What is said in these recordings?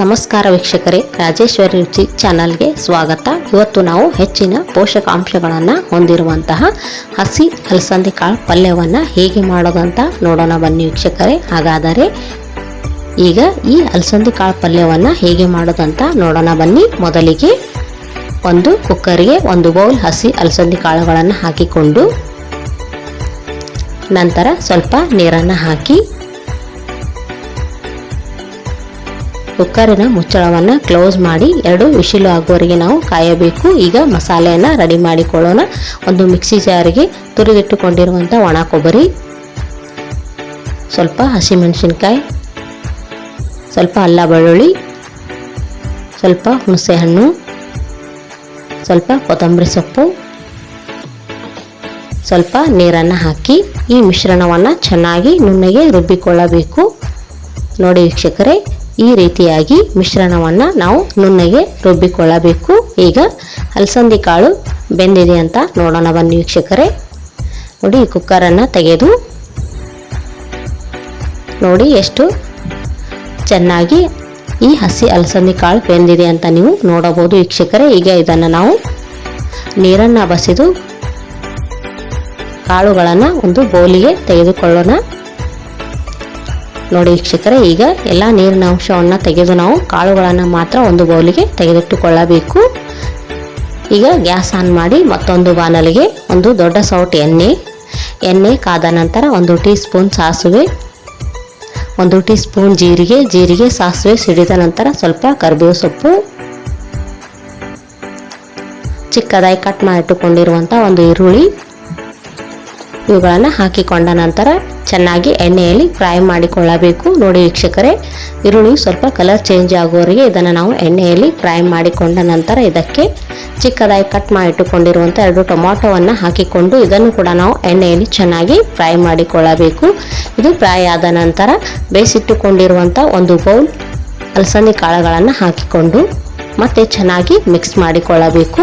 ನಮಸ್ಕಾರ ವೀಕ್ಷಕರೇ, ರಾಜೇಶ್ವರಿ ರುಚಿ ಚಾನಲ್ಗೆ ಸ್ವಾಗತ. ಇವತ್ತು ನಾವು ಹೆಚ್ಚಿನ ಪೋಷಕಾಂಶಗಳನ್ನು ಹೊಂದಿರುವಂತಹ ಹಸಿ ಅಲಸಂದಿ ಕಾಳು ಪಲ್ಯವನ್ನು ಹೇಗೆ ಮಾಡೋದಂತ ನೋಡೋಣ ಬನ್ನಿ ವೀಕ್ಷಕರೇ. ಹಾಗಾದರೆ ಈಗ ಈ ಅಲಸಂದಿ ಕಾಳು ಪಲ್ಯವನ್ನು ಹೇಗೆ ಮಾಡೋದಂತ ನೋಡೋಣ ಬನ್ನಿ. ಮೊದಲಿಗೆ ಒಂದು ಕುಕ್ಕರ್ಗೆ ಒಂದು ಬೌಲ್ ಹಸಿ ಅಲಸಂದಿ ಕಾಳುಗಳನ್ನು ಹಾಕಿಕೊಂಡು ನಂತರ ಸ್ವಲ್ಪ ನೀರನ್ನು ಹಾಕಿ ಕುಕ್ಕರಿನ ಮುಚ್ಚಳವನ್ನು ಕ್ಲೋಸ್ ಮಾಡಿ ಎರಡು ವಿಶಿಲು ಆಗುವವರೆಗೆ ನಾವು ಕಾಯಬೇಕು. ಈಗ ಮಸಾಲೆಯನ್ನು ರೆಡಿ ಮಾಡಿಕೊಳ್ಳೋಣ. ಒಂದು ಮಿಕ್ಸಿ ಜಾರಿಗೆ ತುರಿದಿಟ್ಟುಕೊಂಡಿರುವಂಥ ಒಣ ಕೊಬ್ಬರಿ, ಸ್ವಲ್ಪ ಹಸಿಮೆಣಸಿನಕಾಯಿ, ಸ್ವಲ್ಪ ಅಲ್ಲ ಬೆಳ್ಳುಳ್ಳಿ, ಸ್ವಲ್ಪ ಹುಣಸೆಹಣ್ಣು, ಸ್ವಲ್ಪ ಕೊತ್ತಂಬರಿ ಸೊಪ್ಪು, ಸ್ವಲ್ಪ ನೀರನ್ನು ಹಾಕಿ ಈ ಮಿಶ್ರಣವನ್ನು ಚೆನ್ನಾಗಿ ನುಣ್ಣಗೆ ರುಬ್ಬಿಕೊಳ್ಳಬೇಕು. ನೋಡಿ ವೀಕ್ಷಕರೇ ಈ ರೀತಿಯಾಗಿ ಮಿಶ್ರಣವನ್ನು ನಾವು ನುಣ್ಣಗೆ ರುಬ್ಬಿಕೊಳ್ಳಬೇಕು. ಈಗ ಅಲಸಂದಿ ಕಾಳು ಬೆಂದಿದೆ ಅಂತ ನೋಡೋಣ ಬನ್ನಿ ವೀಕ್ಷಕರೇ. ನೋಡಿ ಈ ಕುಕ್ಕರನ್ನು ತೆಗೆದು ನೋಡಿ ಎಷ್ಟು ಚೆನ್ನಾಗಿ ಈ ಹಸಿ ಅಲಸಂದಿ ಕಾಳು ಬೆಂದಿದೆ ಅಂತ ನೀವು ನೋಡಬಹುದು ವೀಕ್ಷಕರೇ. ಈಗ ಇದನ್ನು ನಾವು ನೀರನ್ನು ಬಸಿದು ಕಾಳುಗಳನ್ನು ಒಂದು ಬೌಲಿಗೆ ತೆಗೆದುಕೊಳ್ಳೋಣ. ನೋಡಿ ವೀಕ್ಷಕರೇ, ಈಗ ಎಲ್ಲ ನೀರಿನ ಅಂಶವನ್ನು ತೆಗೆದು ನಾವು ಕಾಳುಗಳನ್ನು ಮಾತ್ರ ಒಂದು ಬೌಲಿಗೆ ತೆಗೆದಿಟ್ಟುಕೊಳ್ಳಬೇಕು. ಈಗ ಗ್ಯಾಸ್ ಆನ್ ಮಾಡಿ ಮತ್ತೊಂದು ಬಾನಲಿಗೆ ಒಂದು ದೊಡ್ಡ ಸೌಟ್ ಎಣ್ಣೆ. ಎಣ್ಣೆ ಕಾದ ನಂತರ ಒಂದು ಟೀ ಸ್ಪೂನ್ ಸಾಸಿವೆ, ಒಂದು ಟೀ ಸ್ಪೂನ್ ಜೀರಿಗೆ ಜೀರಿಗೆ ಸಾಸಿವೆ ಸಿಡಿದ ನಂತರ ಸ್ವಲ್ಪ ಕರಿಬೇವು ಸೊಪ್ಪು. ಚಿಕ್ಕದಾಗಿ ಕಟ್ ಮಾಡಿಟ್ಟುಕೊಂಡಿರುವಂಥ ಒಂದು ಈರುಳ್ಳಿ. ಇವುಗಳನ್ನು ಹಾಕಿಕೊಂಡ ನಂತರ ಚೆನ್ನಾಗಿ ಎಣ್ಣೆಯಲ್ಲಿ ಫ್ರೈ ಮಾಡಿಕೊಳ್ಳಬೇಕು. ನೋಡಿ ವೀಕ್ಷಕರೇ, ಈರುಳ್ಳಿ ಸ್ವಲ್ಪ ಕಲರ್ ಚೇಂಜ್ ಆಗುವವರೆಗೆ ಇದನ್ನು ನಾವು ಎಣ್ಣೆಯಲ್ಲಿ ಫ್ರೈ ಮಾಡಿಕೊಂಡ ನಂತರ ಇದಕ್ಕೆ ಚಿಕ್ಕದಾಗಿ ಕಟ್ ಮಾಡಿಟ್ಟುಕೊಂಡಿರುವಂಥ ಎರಡು ಟೊಮಾಟೊವನ್ನು ಹಾಕಿಕೊಂಡು ಇದನ್ನು ಕೂಡ ನಾವು ಎಣ್ಣೆಯಲ್ಲಿ ಚೆನ್ನಾಗಿ ಫ್ರೈ ಮಾಡಿಕೊಳ್ಳಬೇಕು. ಇದು ಫ್ರೈ ಆದ ನಂತರ ಬೇಯಿಸಿಟ್ಟುಕೊಂಡಿರುವಂಥ ಒಂದು ಬೌಲ್ ಅಲಸಂದಿ ಕಾಳುಗಳನ್ನು ಹಾಕಿಕೊಂಡು ಮತ್ತೆ ಚೆನ್ನಾಗಿ ಮಿಕ್ಸ್ ಮಾಡಿಕೊಳ್ಳಬೇಕು.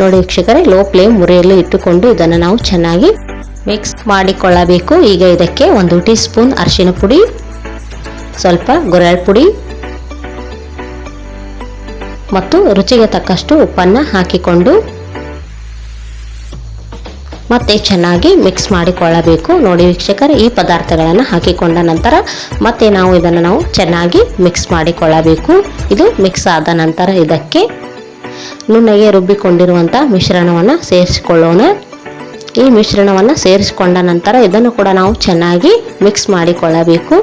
ನೋಡಿ ವೀಕ್ಷಕರೇ ಲೋ ಫ್ಲೇಮ್ ಮುರಿಯಲ್ಲಿ ಇಟ್ಟುಕೊಂಡು ಇದನ್ನು ನಾವು ಚೆನ್ನಾಗಿ ಮಿಕ್ಸ್ ಮಾಡಿಕೊಳ್ಳಬೇಕು. ಈಗ ಇದಕ್ಕೆ ಒಂದು ಟೀ ಸ್ಪೂನ್ ಅರಿಶಿನ ಪುಡಿ, ಸ್ವಲ್ಪ ಗುರಳ್ ಪುಡಿ ಮತ್ತು ರುಚಿಗೆ ತಕ್ಕಷ್ಟು ಉಪ್ಪನ್ನು ಹಾಕಿಕೊಂಡು ಮತ್ತೆ ಚೆನ್ನಾಗಿ ಮಿಕ್ಸ್ ಮಾಡಿಕೊಳ್ಳಬೇಕು. ನೋಡಿ ವೀಕ್ಷಕರು, ಈ ಪದಾರ್ಥಗಳನ್ನು ಹಾಕಿಕೊಂಡ ನಂತರ ಮತ್ತೆ ನಾವು ಇದನ್ನು ನಾವು ಚೆನ್ನಾಗಿ ಮಿಕ್ಸ್ ಮಾಡಿಕೊಳ್ಳಬೇಕು. ಇದು ಮಿಕ್ಸ್ ಆದ ನಂತರ ಇದಕ್ಕೆ ನುಣ್ಣಗೆ ರುಬ್ಬಿಕೊಂಡಿರುವಂಥ ಮಿಶ್ರಣವನ್ನು ಸೇರಿಸಿಕೊಳ್ಳೋಣ. ಈ ಮಿಶ್ರಣವನ್ನು ಸೇರಿಸಿಕೊಂಡ ನಂತರ ಇದನ್ನು ಕೂಡ ನಾವು ಚೆನ್ನಾಗಿ ಮಿಕ್ಸ್ ಮಾಡಿಕೊಳ್ಳಬೇಕು.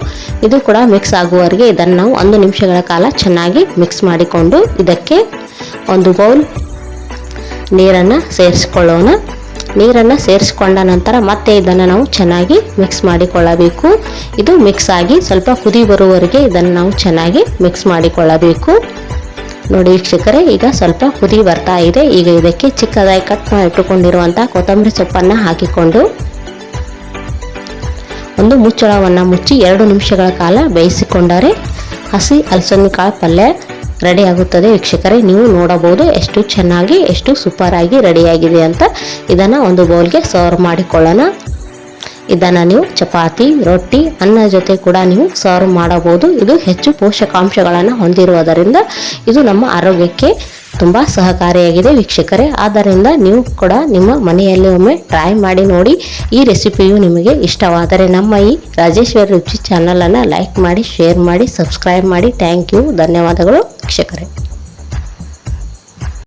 ಇದು ಕೂಡ ಮಿಕ್ಸ್ ಆಗುವವರೆಗೆ ಇದನ್ನು ನಾವು ಒಂದು ನಿಮಿಷಗಳ ಕಾಲ ಚೆನ್ನಾಗಿ ಮಿಕ್ಸ್ ಮಾಡಿಕೊಂಡು ಇದಕ್ಕೆ ಒಂದು ಬೌಲ್ ನೀರನ್ನು ಸೇರಿಸಿಕೊಳ್ಳೋಣ. ನೀರನ್ನು ಸೇರಿಸಿಕೊಂಡ ನಂತರ ಮತ್ತೆ ಇದನ್ನು ನಾವು ಚೆನ್ನಾಗಿ ಮಿಕ್ಸ್ ಮಾಡಿಕೊಳ್ಳಬೇಕು. ಇದು ಮಿಕ್ಸ್ ಆಗಿ ಸ್ವಲ್ಪ ಕುದಿ ಬರುವವರೆಗೆ ಇದನ್ನು ನಾವು ಚೆನ್ನಾಗಿ ಮಿಕ್ಸ್ ಮಾಡಿಕೊಳ್ಳಬೇಕು. ನೋಡಿ ವೀಕ್ಷಕರೇ, ಈಗ ಸ್ವಲ್ಪ ಕುದಿ ಬರ್ತಾ ಇದೆ. ಈಗ ಇದಕ್ಕೆ ಚಿಕ್ಕದಾಗಿ ಕಟ್ ಮಾಡಿ ಇಟ್ಟುಕೊಂಡಿರುವಂಥ ಕೊತ್ತಂಬರಿ ಸೊಪ್ಪನ್ನು ಹಾಕಿಕೊಂಡು ಒಂದು ಮುಚ್ಚಳವನ್ನು ಮುಚ್ಚಿ ಎರಡು ನಿಮಿಷಗಳ ಕಾಲ ಬೇಯಿಸಿಕೊಂಡರೆ ಹಸಿ ಅಲಸಂದಿ ಕಾಳು ಪಲ್ಯ ರೆಡಿ ಆಗುತ್ತದೆ. ವೀಕ್ಷಕರೇ, ನೀವು ನೋಡಬಹುದು ಎಷ್ಟು ಚೆನ್ನಾಗಿ, ಎಷ್ಟು ಸೂಪರ್ ಆಗಿ ರೆಡಿಯಾಗಿದೆ ಅಂತ. ಇದನ್ನು ಒಂದು ಬೌಲ್ಗೆ ಸರ್ವ್ ಮಾಡಿಕೊಳ್ಳೋಣ. ಇದನ್ನು ನೀವು ಚಪಾತಿ, ರೊಟ್ಟಿ, ಅನ್ನ ಜೊತೆ ಕೂಡ ನೀವು ಸರ್ವ್ ಮಾಡಬಹುದು. ಇದು ಹೆಚ್ಚು ಪೋಷಕಾಂಶಗಳನ್ನು ಹೊಂದಿರುವುದರಿಂದ ಇದು ನಮ್ಮ ಆರೋಗ್ಯಕ್ಕೆ ತುಂಬ ಸಹಕಾರಿಯಾಗಿದೆ ವೀಕ್ಷಕರೇ. ಆದ್ದರಿಂದ ನೀವು ಕೂಡ ನಿಮ್ಮ ಮನೆಯಲ್ಲಿ ಒಮ್ಮೆ ಟ್ರೈ ಮಾಡಿ ನೋಡಿ. ಈ ರೆಸಿಪಿಯು ನಿಮಗೆ ಇಷ್ಟವಾದರೆ ನಮ್ಮ ಈ ರಾಜೇಶ್ವರಿ ರುಚಿ ಚಾನಲನ್ನು ಲೈಕ್ ಮಾಡಿ ಶೇರ್ ಮಾಡಿ ಸಬ್ಸ್ಕ್ರೈಬ್ ಮಾಡಿ. ಥ್ಯಾಂಕ್ ಯು ಧನ್ಯವಾದಗಳು ವೀಕ್ಷಕರೇ.